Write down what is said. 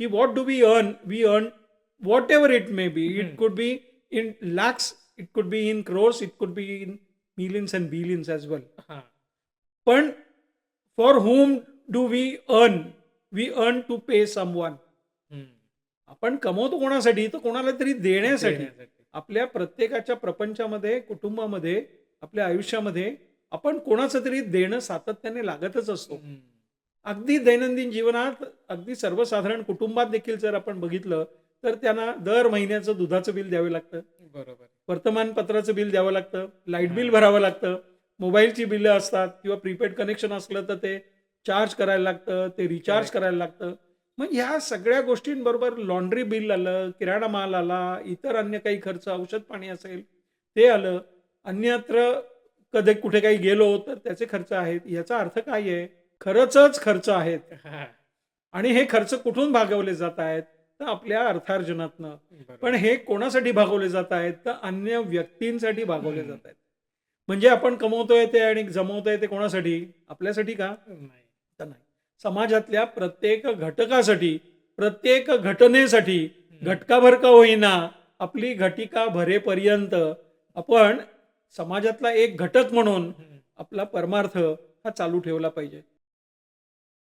की what do we earn we earn whatever it may be it. Could be in lakhs it could B in crores it could be in millions and billions as well पण for whom do we earn we earn to pay someone. आपण कमवतो कोणासाठी? तर कोणाला तरी देण्यासाठी. आपल्या प्रत्येकाच्या प्रपंचामध्ये कुटुंबामध्ये आपल्या आयुष्यामध्ये आपण कोणाचं तरी देणं सातत्याने लागतच असतो. हम्म. अगदी दैनंदिन जीवनात अगदी सर्वसाधारण कुटुंबात देखील जर आपण बघितलं तर त्यांना दर महिन्याचं दुधाचं बिल द्यावे लागतं बरोबर वर्तमानपत्राचं बिल द्यावं लागतं लाइट बिल. भरावं लागतं मोबाईलची बिलं असतात किंवा प्रीपेड कनेक्शन असलं तर ते चार्ज करायला लागतं ते रिचार्ज. करायला लागतं मग ह्या सगळ्या गोष्टींबरोबर लॉन्ड्री बिल आलं किराणा माल आला इतर अन्य काही खर्च औषध पाणी असेल ते आलं अन्यत्र कधी कुठे काही गेलो तर त्याचे खर्च आहेत याचा अर्थ काय आहे खरंच खर्च आहेत. आणि हे खर्च कुठून भागवले जात आहेत तर आपल्या अर्थार्जनातनं. पण हे कोणासाठी भागवले जात आहेत तर अन्य व्यक्तींसाठी भागवले. जात आहेत म्हणजे आपण कमवतोय ते आणि जमवतोय ते कोणासाठी आपल्यासाठी का नाही समाजातल्या प्रत्येक घटकासाठी प्रत्येक घटनेसाठी. घटकाभर का होईना आपली घटिका भरेपर्यंत आपण समाजातला एक घटक म्हणून. आपला परमार्थ हा चालू ठेवला पाहिजे